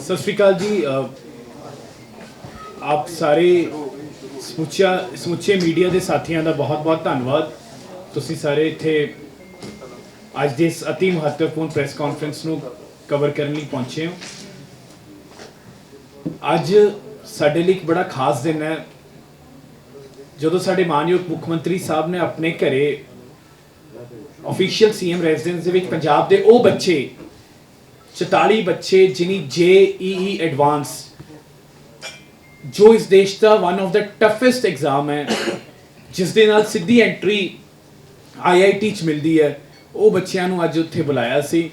ਸਤਿ ਸ਼੍ਰੀ ਅਕਾਲ ਜੀ ਆਪ ਸਾਰੇ ਸਮੁੱਚਾ ਸਮੁੱਚੇ ਮੀਡੀਆ ਦੇ ਸਾਥੀਆਂ ਦਾ ਬਹੁਤ-ਬਹੁਤ ਧੰਨਵਾਦ। ਤੁਸੀਂ ਸਾਰੇ ਇੱਥੇ ਅੱਜ ਦੇ ਇਸ ਅਤੀ ਮਹੱਤਵਪੂਰਨ ਪ੍ਰੈਸ ਕਾਨਫਰੰਸ ਨੂੰ ਕਵਰ ਕਰਨ ਲਈ ਪਹੁੰਚੇ ਹੋ। ਅੱਜ ਸਾਡੇ ਲਈ ਇੱਕ ਬੜਾ ਖਾਸ ਦਿਨ ਹੈ। ਜਦੋਂ ਸਾਡੇ ਮਾਨਯੋਗ ਮੁੱਖ ਮੰਤਰੀ ਸਾਹਿਬ ਨੇ ਆਪਣੇ ਘਰੇ ਅਫੀਸ਼ੀਅਲ ਸੀਐਮ ਰੈਜ਼ੀਡੈਂਸ ਦੇ ਵਿੱਚ ਪੰਜਾਬ ਦੇ ਉਹ ਬੱਚੇ 44 ਬੱਚੇ ਜਿਨੀ ਜੇਈਈ ਐਡਵਾਂਸ ਜੋ ਇਸ ਦੇਸ਼ ਦਾ one of the toughest exam ਹੈ ਜਿਸ ਦੇ ਨਾਲ ਸਿੱਧੀ ਐਂਟਰੀ ਆਈਆਈਟੀ ਚ ਮਿਲਦੀ ਹੈ ਉਹ ਬੱਚਿਆਂ ਨੂੰ ਅੱਜ ਉੱਥੇ ਬੁਲਾਇਆ ਸੀ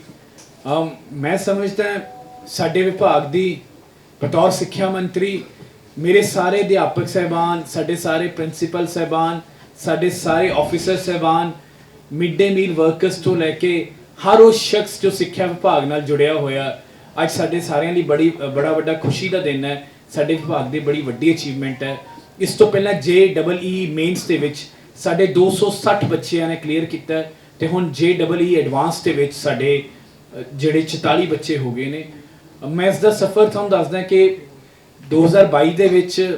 ਮੈਂ ਸਮਝਦਾ ਸਾਡੇ ਵਿਭਾਗ ਦੀ ਬਤੌਰ ਸਿੱਖਿਆ ਮੰਤਰੀ ਮੇਰੇ ਸਾਰੇ ਅਧਿਆਪਕ ਸਹਿਬਾਨ ਸਾਡੇ ਸਾਰੇ ਪ੍ਰਿੰਸੀਪਲ ਸਹਿਬਾਨ ਸਾਡੇ ਸਾਰੇ ਆਫੀਸਰ ਸਹਿਬਾਨ ਮਿਡ ਡੇ ਮੀਲ ਵਰਕਰਸ ਤੋਂ ਲੈ ਕੇ ਹਰ ਉਹ ਸ਼ਖਸ ਜੋ ਸਿੱਖਿਆ ਵਿਭਾਗ ਨਾਲ ਜੁੜਿਆ ਹੋਇਆ, ਅੱਜ ਸਾਡੇ ਸਾਰਿਆਂ ਲਈ ਬੜੀ, ਬੜਾ ਵੱਡਾ ਖੁਸ਼ੀ ਦਾ ਦਿਨ ਹੈ। ਸਾਡੇ ਵਿਭਾਗ ਦੀ ਬੜੀ ਵੱਡੀ ਅਚੀਵਮੈਂਟ ਹੈ। ਇਸ ਤੋਂ ਪਹਿਲਾਂ ਜੇ ਡਬਲ ਈ ਮੇਨਸ ਦੇ ਵਿੱਚ ਸਾਡੇ 260 ਬੱਚਿਆਂ ਨੇ ਕਲੀਅਰ ਕੀਤਾ ਹੈ ਤੇ ਹੁਣ ਜੇ ਡਬਲ ਈ ਐਡਵਾਂਸ ਦੇ ਵਿੱਚ ਸਾਡੇ ਜਿਹੜੇ 44 ਬੱਚੇ ਹੋ ਗਏ ਨੇ। ਮੈਂ ਇਸ ਦਾ ਸਫ਼ਰ ਤੁਹਾਨੂੰ ਦੱਸਦਾ ਕਿ 2022 ਦੇ ਵਿੱਚ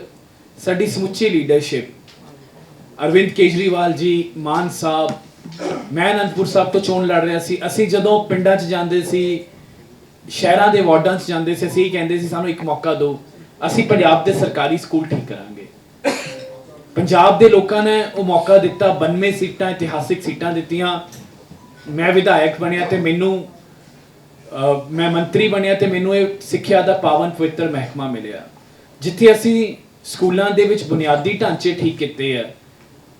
ਸਾਡੀ ਸਮੁੱਚੀ ਲੀਡਰਸ਼ਿਪ ਅਰਵਿੰਦ ਕੇਜਰੀਵਾਲ ਜੀ, ਮਾਨ ਸਾਹਿਬ ਮੈਂ ਅਨੰਦਪੁਰ ਸਾਹਿਬ ਤੋਂ ਚੋਣ ਲੜ ਰਿਹਾ ਸੀ। ਅਸੀਂ ਜਦੋਂ ਪਿੰਡਾਂ 'ਚ ਜਾਂਦੇ ਸੀ ਸ਼ਹਿਰਾਂ ਦੇ ਵਾਰਡਾਂ 'ਚ ਜਾਂਦੇ ਸੀ ਅਸੀਂ ਕਹਿੰਦੇ ਸੀ ਸਾਨੂੰ ਇੱਕ ਮੌਕਾ ਦਿਓ। ਅਸੀਂ ਪੰਜਾਬ ਦੇ ਸਰਕਾਰੀ ਸਕੂਲ ਠੀਕ ਕਰਾਂਗੇ। ਪੰਜਾਬ ਦੇ ਲੋਕਾਂ ਨੇ ਉਹ ਮੌਕਾ ਦਿੱਤਾ 92 ਸੀਟਾਂ ਇਤਿਹਾਸਿਕ ਸੀਟਾਂ ਦਿੱਤੀਆਂ। ਮੈਂ ਵਿਧਾਇਕ ਬਣਿਆ ਤੇ ਮੈਨੂੰ ਅਹ, ਮੈਂ ਮੰਤਰੀ ਬਣਿਆ ਤੇ ਮੈਨੂੰ ਇਹ ਸਿੱਖਿਆ ਦਾ ਪਾਵਨ ਪਵਿੱਤਰ ਮਹਿਕਮਾ ਮਿਲਿਆ। ਜਿੱਥੇ ਅਸੀਂ ਸਕੂਲਾਂ ਦੇ ਵਿੱਚ ਬੁਨਿਆਦੀ ਢਾਂਚੇ ਠੀਕ ਕੀਤੇ ਆ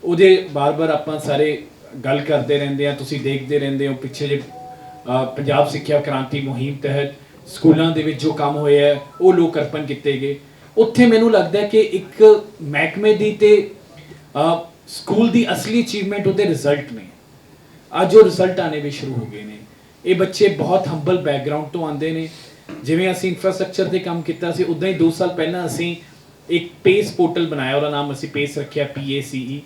ਉਹਦੇ ਬਾਰ-ਬਾਰ ਆਪਾਂ ਸਾਰੇ ਗੱਲ ਕਰਦੇ ਰਹਿੰਦੇ ਆ ਤੁਸੀਂ ਦੇਖਦੇ ਰਹਿੰਦੇ ਹੋ ਪਿੱਛੇ ਜੇ ਪੰਜਾਬ ਸਿੱਖਿਆ ਕ੍ਰਾਂਤੀ ਮੁਹਿੰਮ ਤਹਿਤ ਸਕੂਲਾਂ ਦੇ ਵਿੱਚ ਜੋ ਕੰਮ ਹੋਇਆ ਹੈ, ਉਹ ਲੋਕ ਅਰਪਣ ਕੀਤੇ ਗਏ। ਉੱਥੇ ਮੈਨੂੰ ਲੱਗਦਾ ਕਿ ਇੱਕ ਮਹਿਕਮੇ ਦੀ ਤੇ ਸਕੂਲ ਦੀ ਅਸਲੀ ਅਚੀਵਮੈਂਟ ਉਹਦੇ ਰਿਜ਼ਲਟ ਨੇ। ਅੱਜ ਉਹ ਰਿਜ਼ਲਟ ਆਣੇ ਵੀ ਸ਼ੁਰੂ ਹੋ ਗਏ ਨੇ। ਇਹ ਬੱਚੇ ਬਹੁਤ ਹੰਬਲ ਬੈਕਗ੍ਰਾਉਂਡ ਤੋਂ ਆਉਂਦੇ ਨੇ। ਜਿਵੇਂ ਅਸੀਂ ਇਨਫਰਾਸਟ੍ਰਕਚਰ ਤੇ ਕੰਮ ਕੀਤਾ ਸੀ ਉਦਾਂ ਹੀ 2 ਸਾਲ ਪਹਿਲਾਂ ਅਸੀਂ ਇੱਕ ਪੇਸ ਪੋਰਟਲ ਬਣਾਇਆ ਉਹਦਾ ਨਾਮ ਅਸੀਂ ਪੇਸ ਰੱਖਿਆ PACE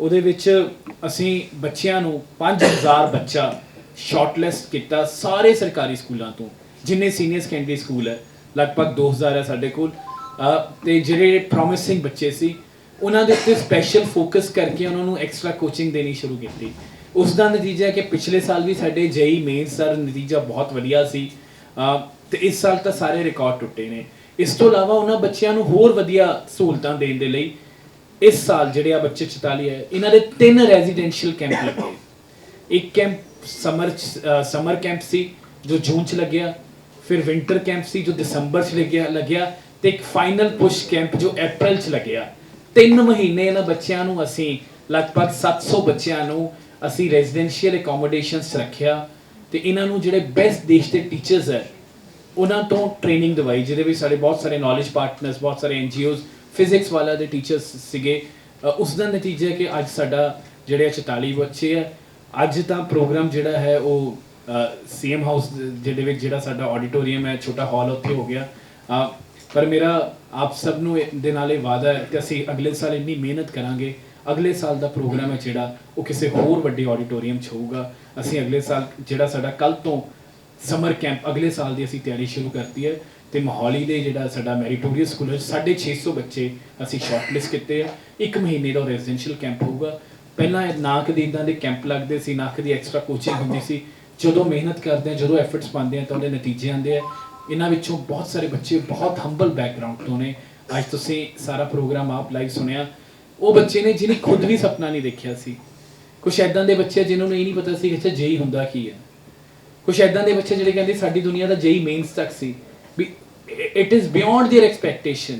ਉਹਦੇ ਵਿੱਚ ਅਸੀਂ ਬੱਚਿਆਂ ਨੂੰ 5000 ਬੱਚਾ ਸ਼ਾਰਟਲਿਸਟ ਕੀਤਾ ਸਾਰੇ ਸਰਕਾਰੀ ਸਕੂਲਾਂ ਤੋਂ, ਜਿੰਨੇ ਸੀਨੀਅਰ ਸੈਕੰਡਰੀ ਸਕੂਲ ਹੈ, ਲਗਭਗ 2000 ਹੈ ਸਾਡੇ ਕੋਲ। ਅਹ ਤੇ ਜਿਹੜੇ ਪ੍ਰੋਮਿਸਿੰਗ ਬੱਚੇ ਸੀ, ਉਹਨਾਂ ਦੇ ਉੱਤੇ ਸਪੈਸ਼ਲ ਫੋਕਸ ਕਰਕੇ ਉਹਨਾਂ ਨੂੰ ਐਕਸਟਰਾ ਕੋਚਿੰਗ ਦੇਣੀ ਸ਼ੁਰੂ ਕੀਤੀ। ਉਸ ਦਾ ਨਤੀਜਾ ਕਿ ਪਿਛਲੇ ਸਾਲ ਵੀ ਸਾਡੇ ਜੇਈ ਮੇਨਸ ਦਾ ਨਤੀਜਾ ਬਹੁਤ ਵਧੀਆ ਸੀ। ਅਹ ਤੇ ਇਸ ਸਾਲ ਤਾਂ ਸਾਰੇ ਰਿਕਾਰਡ ਟੁੱਟੇ ਨੇ। ਇਸ ਤੋਂ ਇਲਾਵਾ ਉਹਨਾਂ ਬੱਚਿਆਂ ਨੂੰ ਹੋਰ ਵਧੀਆ ਸਹੂਲਤਾਂ ਦੇਣ ਦੇ ਲਈ ਇਸ ਸਾਲ ਜਿਹੜੇ ਆ ਬੱਚੇ 44 ਹੈ, ਇਹਨਾਂ ਦੇ ਤਿੰਨ ਰੈਜ਼ੀਡੈਂਸ਼ੀਅਲ ਕੈਂਪ ਲੱਗੇ ਇੱਕ ਕੈਂਪ ਸਮਰ ਸਮਰ ਕੈਂਪ ਸੀ, ਜੋ ਜੂਨ ਚ ਲੱਗਿਆ, ਫਿਰ ਵਿੰਟਰ ਕੈਂਪ ਸੀ, ਜੋ ਦਸੰਬਰ ਚ ਲੱਗਿਆ ਲੱਗਿਆ, ਤੇ ਇੱਕ ਫਾਈਨਲ ਪੁਸ਼ ਕੈਂਪ ਜੋ ਅਪ੍ਰੈਲ ਚ ਲੱਗਿਆ। ਤਿੰਨ ਮਹੀਨੇ ਇਹਨਾਂ ਬੱਚਿਆਂ ਨੂੰ ਅਸੀਂ ਲਗਭਗ 700 ਬੱਚਿਆਂ ਨੂੰ ਅਸੀਂ ਰੈਜ਼ੀਡੈਂਸ਼ੀਅਲ ਅਕੋਮੋਡੇਸ਼ਨਸ ਰੱਖਿਆ, ਤੇ ਇਹਨਾਂ ਨੂੰ ਜਿਹੜੇ ਬੈਸਟ ਦੇਸ਼ ਦੇ ਟੀਚਰਸ ਹੈ, ਉਹਨਾਂ ਤੋਂ ਟ੍ਰੇਨਿੰਗ ਦਵਾਈ, ਜਿਹਦੇ ਵਿੱਚ ਸਾਡੇ ਬਹੁਤ ਸਾਰੇ ਨੌਲੇਜ ਪਾਰਟਨਰਸ ਬਹੁਤ ਸਾਰੇ ਐਨਜੀਓਜ਼ ਫਿਜ਼ਿਕਸ ਵਾਲਾ ਦੇ ਟੀਚਰਸ ਸੀਗੇ ਉਸ ਦਾ ਨਤੀਜਾ ਕਿ ਅੱਜ ਸਾਡਾ ਜਿਹੜੇ 44 ਬੱਚੇ ਹੈ ਅੱਜ ਤਾਂ ਪ੍ਰੋਗਰਾਮ ਜਿਹੜਾ ਹੈ ਉਹ ਸੀਐਮ ਹਾਊਸ ਜਿਹਦੇ ਵਿੱਚ ਜਿਹੜਾ ਸਾਡਾ ਆਡੀਟੋਰੀਅਮ ਹੈ, ਛੋਟਾ ਹਾਲ ਉੱਥੇ ਹੋ ਗਿਆ। ਪਰ ਮੇਰਾ ਆਪ ਸਭ ਨੂੰ ਇਹ- ਦੇ ਨਾਲ ਇਹ ਵਾਅਦਾ ਹੈ ਕਿ ਅਸੀਂ ਅਗਲੇ ਸਾਲ ਇੰਨੀ ਮਿਹਨਤ ਕਰਾਂਗੇ, ਅਗਲੇ ਸਾਲ ਦਾ ਪ੍ਰੋਗਰਾਮ ਹੈ ਜਿਹੜਾ, ਉਹ ਕਿਸੇ ਹੋਰ ਵੱਡੇ ਆਡੀਟੋਰੀਅਮ 'ਚ ਹੋਊਗਾ। ਅਸੀਂ ਅਗਲੇ ਸਾਲ ਜਿਹੜਾ ਸਾਡਾ ਕੱਲ ਤੋਂ ਸਮਰ ਕੈਂਪ ਅਗਲੇ ਸਾਲ ਦੀ ਅਸੀਂ ਤਿਆਰੀ ਸ਼ੁਰੂ ਕਰਤੀ ਹੈ ਤੇ ਮੋਹਾਲੀ ਦੇ ਜਿਹੜਾ ਸਾਡਾ ਮੈਰੀਟੋਰੀਅਸ ਸਕੂਲ ਹੈ 650 ਬੱਚੇ ਅਸੀਂ ਸ਼ਾਰਟਲਿਸਟ ਕੀਤੇ ਆ। ਇੱਕ ਮਹੀਨੇ ਦਾ ਰੈਜ਼ੀਡੈਂਸ਼ੀਅਲ ਕੈਂਪ ਹੋਊਗਾ। ਪਹਿਲਾਂ ਇਹ ਨਾਕ ਦੇ ਇਦਾਂ ਦੇ ਕੈਂਪ ਲੱਗਦੇ ਸੀ, ਨਾ ਕਦੀ ਐਕਸਟਰਾ ਕੋਚਿੰਗ ਹੁੰਦੀ ਸੀ। ਜਦੋਂ ਮਿਹਨਤ ਕਰਦੇ ਆ, ਜਦੋਂ ਐਫਰਟਸ ਪਾਉਂਦੇ ਆ, ਤਾਂ ਉਹਦੇ ਨਤੀਜੇ ਆਉਂਦੇ ਆ। ਇਹਨਾਂ ਵਿੱਚੋਂ ਬਹੁਤ ਸਾਰੇ ਬੱਚੇ ਬਹੁਤ ਹੰਬਲ ਬੈਕਗ੍ਰਾਉਂਡ ਤੋਂ ਨੇ। ਅੱਜ ਤੁਸੀਂ ਸਾਰਾ ਪ੍ਰੋਗਰਾਮ ਆਪ ਲਾਈਵ ਸੁਣਿਆ। ਉਹ ਬੱਚੇ ਨੇ ਜਿਹਨੇ ਖੁਦ ਵੀ ਸੁਪਨਾ ਨਹੀਂ ਦੇਖਿਆ ਸੀ। ਕੁਝ ਐਦਾਂ ਦੇ ਬੱਚੇ ਜਿਨ੍ਹਾਂ ਨੂੰ ਇਹ ਨਹੀਂ ਪਤਾ ਸੀ ਕਿ ਅੱਛਾ ਜੇਈ ਹੁੰਦਾ ਕੀ ਹੈ। ਕੁਝ ਐਦਾਂ ਦੇ ਬੱਚੇ ਜਿਹੜੇ ਕਹਿੰਦੇ ਸਾਡੀ ਦੁਨੀਆ ਦਾ ਜੇਈ ਮੇਨਸ ਤੱਕ ਸੀ ਵੀ it is beyond their expectation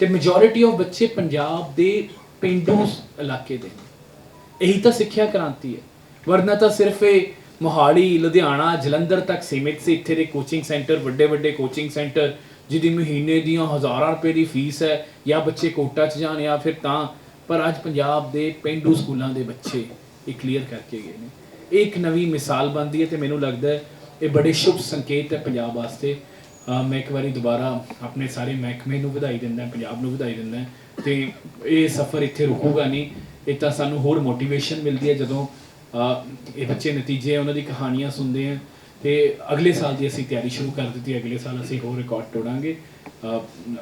ਤੇ ਮੈਜੋਰਿਟੀ ਆਫ ਬੱਚੇ ਪੰਜਾਬ ਦੇ ਪਿੰਡੂ ਇਲਾਕੇ ਦੇ ਨੇ ਇਹੀ ਤਾਂ ਸਿੱਖਿਆ ਕ੍ਰਾਂਤੀ ਹੈ ਵਰਨਾ ਤਾਂ ਸਿਰਫ ਇਹ ਮੋਹਾਲੀ ਲੁਧਿਆਣਾ ਜਲੰਧਰ ਤੱਕ ਸੀਮਿਤ ਸੀ ਇੱਥੇ ਦੇ ਕੋਚਿੰਗ ਸੈਂਟਰ ਵੱਡੇ ਵੱਡੇ ਕੋਚਿੰਗ ਸੈਂਟਰ ਜਿਹਦੀ ਮਹੀਨੇ ਦੀਆਂ ਹਜ਼ਾਰਾਂ ਰੁਪਏ ਦੀ ਫੀਸ ਹੈ ਜਾਂ ਬੱਚੇ ਕੋਟਾ 'ਚ ਜਾਣ ਜਾਂ ਫਿਰ ਤਾਂ ਪਰ ਅੱਜ ਪੰਜਾਬ ਦੇ ਪਿੰਡੂ ਸਕੂਲਾਂ ਦੇ ਬੱਚੇ ਇਹ ਕਲੀਅਰ ਕਰਕੇ ਗਏ ਨੇ ਇਹ ਇੱਕ ਨਵੀਂ ਮਿਸਾਲ ਬਣਦੀ ਹੈ ਤੇ ਮੈਨੂੰ ਲੱਗਦਾ ਹੈ ਇਹ ਬੜੇ ਸ਼ੁਭ ਸੰਕੇਤ ਹੈ ਪੰਜਾਬ ਵਾਸਤੇ। ਮੈਂ ਇੱਕ ਵਾਰੀ ਦੁਬਾਰਾ ਆਪਣੇ ਸਾਰੇ ਮਹਿਕਮੇ ਨੂੰ ਵਧਾਈ ਦਿੰਦਾ ਪੰਜਾਬ ਨੂੰ ਵਧਾਈ ਦਿੰਦਾ ਤੇ ਇਹ ਸਫ਼ਰ ਇੱਥੇ ਰੁਕੂਗਾ ਨਹੀਂ। ਇਹ ਤਾਂ ਸਾਨੂੰ ਹੋਰ ਮੋਟੀਵੇਸ਼ਨ ਮਿਲਦੀ ਹੈ ਜਦੋਂ ਇਹ ਬੱਚੇ ਨਤੀਜੇ ਉਹਨਾਂ ਦੀ ਕਹਾਣੀਆਂ ਸੁਣਦੇ ਆ ਤੇ ਅਗਲੇ ਸਾਲ ਦੀ ਅਸੀਂ ਤਿਆਰੀ ਸ਼ੁਰੂ ਕਰ ਦਿੱਤੀ ਅਗਲੇ ਸਾਲ ਅਸੀਂ ਹੋਰ ਰਿਕਾਰਡ ਤੋੜਾਂਗੇ।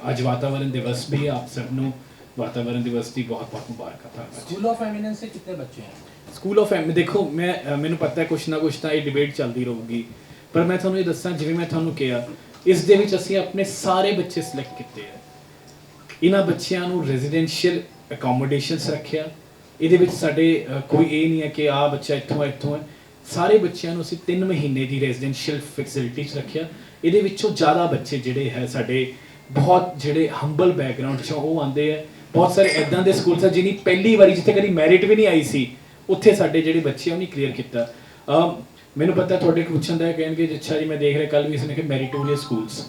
ਅੱਜ ਵਾਤਾਵਰਣ ਦਿਵਸ ਵੀ ਆਪ ਸਭ ਨੂੰ ਵਾਤਾਵਰਣ ਦਿਵਸ ਦੀ ਬਹੁਤ ਬਹੁਤ ਮੁਬਾਰਕਾਂ ਸਕੂਲ ਆਫ ਐਮੀਨੈਂਸ ਦੇ ਕਿੰਨੇ ਬੱਚੇ ਹਨ ਸਕੂਲ ਆਫ ਐਮ ਦੇਖੋ, ਮੈਂ ਮੈਨੂੰ ਪਤਾ ਹੈ ਕੁਛ ਨਾ ਕੁਛ ਤਾਂ ਇਹ ਡਿਬੇਟ ਚੱਲਦੀ ਰਹੂਗੀ। ਪਰ ਮੈਂ ਤੁਹਾਨੂੰ ਇਹ ਦੱਸਾਂ, ਜਿਵੇਂ ਮੈਂ ਤੁਹਾਨੂੰ ਕਿਹਾ, ਇਸ ਦੇ ਵਿੱਚ ਅਸੀਂ ਆਪਣੇ ਸਾਰੇ ਬੱਚੇ ਸਿਲੈਕਟ ਕੀਤੇ ਆ। ਇਹਨਾਂ ਬੱਚਿਆਂ ਨੂੰ ਰੈਜ਼ੀਡੈਂਸ਼ੀਅਲ ਅਕੋਮੋਡੇਸ਼ਨਸ ਰੱਖਿਆ। ਇਹਦੇ ਵਿੱਚ ਸਾਡੇ ਕੋਈ ਇਹ ਨਹੀਂ ਹੈ ਕਿ ਆ ਬੱਚਾ ਇੱਥੋਂ ਹੈ ਇੱਥੋਂ ਹੈ। ਸਾਰੇ ਬੱਚਿਆਂ ਨੂੰ ਅਸੀਂ 3 ਮਹੀਨੇ ਦੀ ਰੈਜ਼ੀਡੈਂਸ਼ੀਅਲ ਫੈਸਿਲਿਟੀ 'ਚ ਰੱਖਿਆ। ਇਹਦੇ ਵਿੱਚੋਂ ਜ਼ਿਆਦਾ ਬੱਚੇ ਜਿਹੜੇ ਹੈ ਸਾਡੇ, ਬਹੁਤ ਜਿਹੜੇ ਹੰਬਲ ਬੈਕਗ੍ਰਾਉਂਡ 'ਚੋਂ ਉਹ ਆਉਂਦੇ ਆ। ਬਹੁਤ ਸਾਰੇ ਐਦਾਂ ਦੇ ਸਕੂਲ ਆ ਜਿਹਨੀ ਪਹਿਲੀ ਵਾਰੀ ਜਿੱਥੇ ਕਦੀ ਮੈਰਿਟ ਵੀ ਨਹੀਂ ਆਈ ਸੀ। ਉੱਥੇ ਸਾਡੇ ਜਿਹੜੇ ਬੱਚੇ ਆ ਉਹਨੇ ਕਲੀਅਰ ਕੀਤਾ। ਮੈਨੂੰ ਪਤਾ ਤੁਹਾਡੇ ਕੋਲ ਪੁੱਛਣ ਦਾ ਕਹਿਣਗੇ ਜੀ ਅੱਛਾ ਜੀ ਮੈਂ ਦੇਖ ਰਿਹਾ ਕੱਲ ਵੀ ਇਸਨੇ ਕਿ ਮੈਰੀਟੋਰੀਅਸ ਸਕੂਲਸ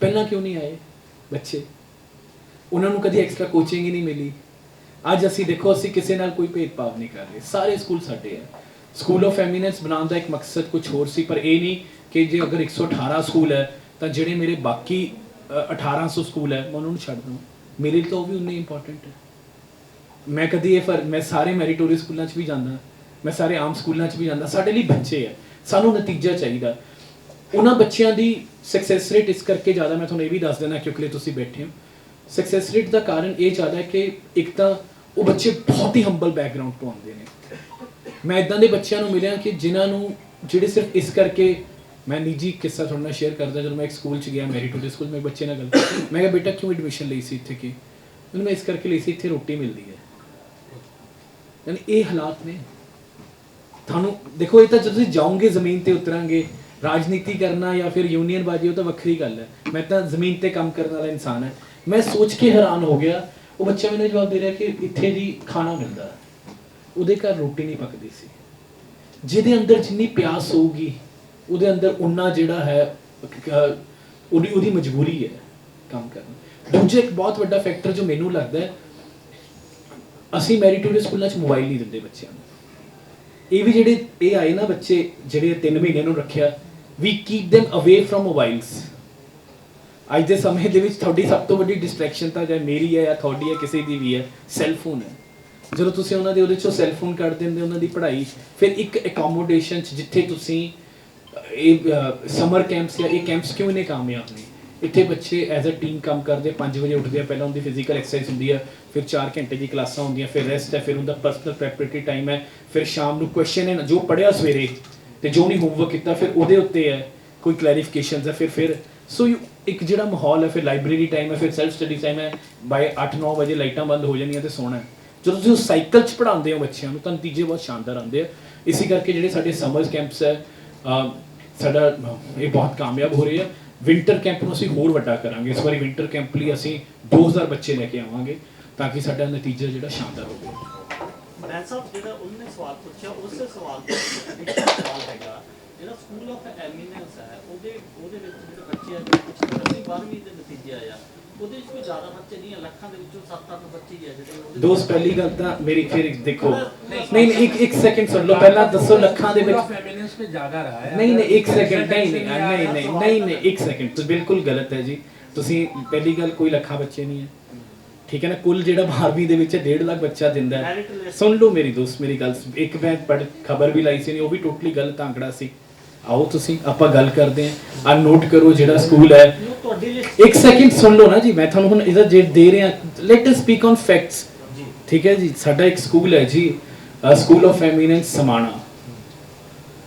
ਪਹਿਲਾਂ ਕਿਉਂ ਨਹੀਂ ਆਏ ਬੱਚੇ? ਉਹਨਾਂ ਨੂੰ ਕਦੀ ਐਕਸਟਰਾ ਕੋਚਿੰਗ ਹੀ ਨਹੀਂ ਮਿਲੀ। ਅੱਜ ਅਸੀਂ ਦੇਖੋ ਅਸੀਂ ਕਿਸੇ ਨਾਲ ਕੋਈ ਭੇਦਭਾਵ ਨਹੀਂ ਕਰ ਰਹੇ। ਸਾਰੇ ਸਕੂਲ ਸਾਡੇ ਆ। ਸਕੂਲ ਆਫ ਐਮੀਨੈਂਸ ਬਣਾਉਣ ਦਾ ਇੱਕ ਮਕਸਦ ਕੁਝ ਹੋਰ ਸੀ ਪਰ ਇਹ ਨਹੀਂ ਕਿ ਜੇ ਅਗਰ 118 ਸਕੂਲ ਹੈ ਤਾਂ ਜਿਹੜੇ ਮੇਰੇ ਬਾਕੀ ਅ, 1800 ਸਕੂਲ ਹੈ ਮੈਂ ਉਹਨਾਂ ਨੂੰ ਛੱਡ ਦੂੰ। ਮੇਰੇ ਲਈ ਤਾਂ ਉਹ ਵੀ ਉਨੇ ਇੰਪੋਰਟੈਂਟ ਹੈ। ਮੈਂ ਕਦੀ ਇਹ ਫਰ ਮੈਂ ਸਾਰੇ ਮੈਰੀਟੋਰੀਅਸ ਸਕੂਲਾਂ 'ਚ ਵੀ ਜਾਂਦਾ, ਮੈਂ ਸਾਰੇ ਆਮ ਸਕੂਲਾਂ 'ਚ ਵੀ ਜਾਂਦਾ, ਸਾਡੇ ਲਈ ਬੱਚੇ ਆ, ਸਾਨੂੰ ਨਤੀਜਾ ਚਾਹੀਦਾ। ਉਹਨਾਂ ਬੱਚਿਆਂ ਦੀ ਸਕਸੈਸ ਰੇਟ ਇਸ ਕਰਕੇ ਜ਼ਿਆਦਾ, ਮੈਂ ਤੁਹਾਨੂੰ ਇਹ ਵੀ ਦੱਸ ਦੇਣਾ ਕਿਉਂਕਿ ਤੁਸੀਂ ਬੈਠੇ ਹੋ। ਸਕਸੈਸ ਰੇਟ ਦਾ ਕਾਰਨ ਇਹ ਜ਼ਿਆਦਾ ਹੈ ਕਿ ਇੱਕ ਤਾਂ ਉਹ ਬੱਚੇ ਬਹੁਤ ਹੀ ਹੰਬਲ ਬੈਕਗ੍ਰਾਉਂਡ ਤੋਂ ਆਉਂਦੇ ਨੇ। ਮੈਂ ਇਦਾਂ ਦੇ ਬੱਚਿਆਂ ਨੂੰ ਮਿਲਿਆ ਕਿ ਜਿਨ੍ਹਾਂ ਨੂੰ, ਜਿਹੜੇ ਸਿਰਫ ਇਸ ਕਰਕੇ ਮੈਂ ਨਿੱਜੀ ਕਿੱਸਾ ਤੁਹਾਡੇ ਨਾਲ ਸ਼ੇਅਰ ਕਰਦਾ, ਜਦੋਂ ਮੈਂ ਇੱਕ ਸਕੂਲ 'ਚ ਗਿਆ ਮੈਰੀਟੋਰੀ ਸਕੂਲ ਮੈਂ ਇੱਕ ਬੱਚੇ ਨਾਲ ਗੱਲ ਕੀਤੀ। ਮੈਂ ਕਿਹਾ, ਬੇਟਾ, ਕਿਉਂ ਐਡਮਿਸ਼ਨ ਲਈ ਸੀ ਇੱਥੇ ਕਿ? ਮੈਨੂੰ ਮੈਂ ਇਸ ਕਰਕੇ ਲਈ ਸੀ, ਇੱਥੇ ਰੋਟੀ ਮਿਲਦੀ ਹੈ। ਯਾਨੀ ਇਹ ਹਾਲਾਤ ਨੇ। ਤੁਹਾਨੂੰ ਦੇਖੋ, ਇਹ ਤਾਂ ਜਦੋਂ ਤੁਸੀਂ ਜਾਓਗੇ ਜ਼ਮੀਨ ਤੇ ਉਤਰਾਂਗੇ, ਰਾਜਨੀਤੀ ਕਰਨਾ ਜਾਂ ਫਿਰ ਯੂਨੀਅਨ ਬਾਜੀ ਉਹ ਤਾਂ ਵੱਖਰੀ ਗੱਲ ਹੈ। ਮੈਂ ਤਾਂ ਜ਼ਮੀਨ ਤੇ ਕੰਮ ਕਰਨ ਵਾਲਾ ਇਨਸਾਨ ਹੈ। ਮੈਂ ਸੋਚ ਕੇ ਹੈਰਾਨ ਹੋ ਗਿਆ। ਉਹ ਬੱਚਾ ਮੈਨੂੰ ਜਵਾਬ ਦੇ ਰਿਹਾ ਕਿ ਇੱਥੇ ਜੀ ਖਾਣਾ ਮਿਲਦਾ। ਉਹਦੇ ਘਰ ਰੋਟੀ ਨਹੀਂ ਪੱਕਦੀ ਸੀ। ਜਿਹਦੇ ਅੰਦਰ ਜਿੰਨੀ ਪਿਆਸ ਹੋਊਗੀ, ਉਹਦੇ ਅੰਦਰ ਉਨਾ ਜਿਹੜਾ ਹੈ ਉਹਦੀ ਉਹਦੀ ਮਜਬੂਰੀ ਹੈ ਕੰਮ ਕਰਨਾ। ਦੂਜਾ ਇੱਕ ਬਹੁਤ ਵੱਡਾ ਫੈਕਟਰ ਜੋ ਮੈਨੂੰ ਲੱਗਦਾ ਹੈ ਅਸੀਂ ਮੈਰੀਟੋਰੀਅਲ ਸਕੂਲਾਂ 'ਚ ਮੋਬਾਈਲ ਨਹੀਂ ਦਿੰਦੇ ਬੱਚਿਆਂ ਨੂੰ। ਇਹ ਵੀ ਜਿਹੜੇ, ਇਹ ਆਏ ਨਾ ਬੱਚੇ ਜਿਹੜੇ 3 ਮਹੀਨੇ ਨੂੰ ਰੱਖਿਆ we keep them away from mobiles ਅੱਜ ਦੇ ਸਮੇਂ ਦੇ ਵਿੱਚ ਤੁਹਾਡੀ ਸਭ ਤੋਂ ਵੱਡੀ ਡਿਸਟਰੈਕਸ਼ਨ ਤਾਂ ਜਾਂ ਮੇਰੀ ਹੈ ਜਾਂ ਤੁਹਾਡੀ ਹੈ, ਕਿਸੇ ਦੀ ਵੀ ਹੈ ਸੈੱਲ ਫੋਨ ਹੈ। ਜਦੋਂ ਤੁਸੀਂ ਉਹਨਾਂ ਦੇ ਉਹਦੇ ਚੋਂ ਸੈੱਲ ਫੋਨ ਕੱਢ ਦਿੰਦੇ ਉਹਨਾਂ ਦੀ ਪੜ੍ਹਾਈ, ਫਿਰ ਇੱਕ ਅਕੋਮੋਡੇਸ਼ਨ ਚ ਜਿੱਥੇ ਤੁਸੀਂ ਇਹ ਸਮਰ ਕੈਂਪਸ ਜਾਂ ਇਹ ਕੈਂਪਸ ਕਿਉਂ ਨੇ ਕਾਮਯਾਬ ਨੇ? ਇੱਥੇ ਬੱਚੇ ਐਜ਼ ਅ ਟੀਮ ਕੰਮ ਕਰਦੇ 5 ਵਜੇ ਉੱਠਦੇ ਆ, ਪਹਿਲਾਂ ਉਹਦੀ ਫਿਜ਼ੀਕਲ ਐਕਸਰਸਾਈਜ਼ ਹੁੰਦੀ ਆ, ਫਿਰ 4 ਘੰਟੇ ਦੀ ਕਲਾਸਾਂ ਹੁੰਦੀਆਂ, ਫਿਰ ਰੈਸਟ ਹੈ, ਫਿਰ ਉਹਦਾ ਪਰਸਨਲ ਪ੍ਰੈਪਰੇਟਰੀ ਟਾਈਮ ਹੈ, ਫਿਰ ਸ਼ਾਮ ਨੂੰ ਕੁਐਸਚਨ ਹੈ, ਜੋ ਪੜਿਆ ਸਵੇਰੇ ਤੇ ਜੋ ਨਹੀਂ ਹੋਮਵਰਕ ਕੀਤਾ, ਫਿਰ ਉਹਦੇ ਉੱਤੇ ਹੈ, ਕੋਈ ਕਲੈਰੀਫਿਕੇਸ਼ਨਸ ਹੈ, ਫਿਰ ਫਿਰ ਸੋ ਇੱਕ ਜਿਹੜਾ ਮਾਹੌਲ ਹੈ, ਫਿਰ ਲਾਇਬ੍ਰੇਰੀ ਟਾਈਮ ਹੈ, ਫਿਰ ਸੈਲਫ ਸਟੱਡੀ ਟਾਈਮ ਹੈ ਬਾਈ 8-9 ਵਜੇ ਲਾਈਟਾਂ ਬੰਦ ਹੋ ਜਾਂਦੀਆਂ ਤੇ ਸੋਣਾ ਜਦੋਂ ਤੁਸੀਂ ਸਾਈਕਲ 'ਚ ਪੜਾਉਂਦੇ ਹੋ ਬੱਚਿਆਂ ਨੂੰ ਤਾਂ ਨਤੀਜੇ ਬਹੁਤ ਸ਼ਾਨਦਾਰ ਆਉਂਦੇ ਆ। ਇਸੇ ਕਰਕੇ ਜਿਹੜੇ ਸਾਡੇ ਸਮਰ ਕੈਂਪਸ ਹੈ ਸਾਡਾ, ਇਹ ਬਹੁਤ ਕਾਮਯਾਬ ਹੋ ਰਹੇ ਆ। ਵਿੰਟਰ ਕੈਂਪ ਨੂੰ ਅਸੀਂ ਹੋਰ ਵੱਡਾ ਕਰਾਂਗੇ। ਇਸ ਵਾਰੀ ਵਿੰਟਰ ਕੈਂਪ ਲਈ ਅਸੀਂ 2000 ਬੱਚੇ ਲੈ ਕੇ ਆਵਾਂਗੇ ਤਾਂ ਕਿ ਸਾਡਾ ਨਤੀਜਾ ਜਿਹੜਾ ਸ਼ਾਨਦਾਰ ਹੋਵੇ। ਮੈਂ ਸਾਹਿਬ, ਜਿਹੜਾ ਉਹਨੇ ਸਵਾਲ ਪੁੱਛਿਆ, ਉਸੇ ਸਵਾਲ ਦੇ ਵਿੱਚ ਇੱਕ ਸਵਾਲ ਹੈਗਾ। ਜਿਹੜਾ ਸਕੂਲ ਆਫ ਐਮੀਨੈਂਸ ਹੈ, ਉਹਦੇ ਉਹਦੇ ਵਿੱਚ ਜਿਹੜੇ ਬੱਚੇ ਆ, ਜਿਹੜੇ 10ਵੀਂ 12ਵੀਂ ਦੇ ਨਤੀਜੇ ਆਇਆ ਬੱਚੇ ਨਹੀਂ ਦੋਸਤ ਪਹਿਲੀ ਗੱਲ ਤਾਂ ਮੇਰੀ ਫਿਰ ਦੇਖੋ। ਨਹੀਂ ਨਹੀਂ ਇੱਕ ਇੱਕ ਸੈਕਿੰਡ ਸੁਣ ਲਓ ਪਹਿਲਾਂ ਦੱਸੋ ਲੱਖਾਂ ਦੇ ਵਿੱਚ ਫੈਮਿਲੀਸ ਵਿੱਚ ਜ਼ਿਆਦਾ ਰਹਾ ਹੈ। ਨਹੀਂ ਨਹੀਂ ਇੱਕ ਸੈਕਿੰਡ ਨਹੀਂ ਨਹੀਂ ਨਹੀਂ ਨਹੀਂ ਨਹੀਂ ਨਹੀਂ ਇੱਕ ਸੈਕਿੰਡ ਤੁਸੀਂ ਬਿਲਕੁਲ ਗਲਤ ਹੈ ਜੀ। ਤੁਸੀਂ ਪਹਿਲੀ ਗੱਲ ਕੋਈ ਲੱਖਾਂ ਬੱਚੇ ਨਹੀਂ ਹੈ। ਠੀਕ ਹੈ ਨਾ? ਕੁੱਲ ਜਿਹੜਾ 12ਵੀਂ ਦੇ ਵਿੱਚ 1.5 ਲੱਖ ਬੱਚਾ ਦਿੰਦਾ ਸੁਣ ਲਓ ਮੇਰੀ ਦੋਸਤ ਮੇਰੀ ਗੱਲ ਇੱਕ ਮੈਂ ਪੜ ਖਬਰ ਵੀ ਲਾਈ ਸੀ ਨਹੀਂ ਉਹ ਵੀ ਟੋਟਲੀ ਗਲਤ ਆંકੜਾ ਸੀ। ਆਓ ਤੁਸੀਂ ਆਪਾਂ ਗੱਲ ਕਰਦੇ ਹਾਂ। ਆ ਨੋਟ ਕਰੋ ਜਿਹੜਾ ਸਕੂਲ ਹੈ। ਇੱਕ ਸੈਕਿੰਡ ਸੁਣ ਲਓ ਨਾ ਜੀ ਮੈਂ ਤੁਹਾਨੂੰ ਹੁਣ ਇਹਦਾ ਜੇ ਦੇ ਰਿਹਾ let us speak on facts ਠੀਕ ਹੈ ਜੀ ਸਾਡਾ ਇੱਕ ਸਕੂਲ ਹੈ ਜੀ ਸਕੂਲ ਆਫ ਐਮੀਨੈਂਸ ਸਮਾਣਾ।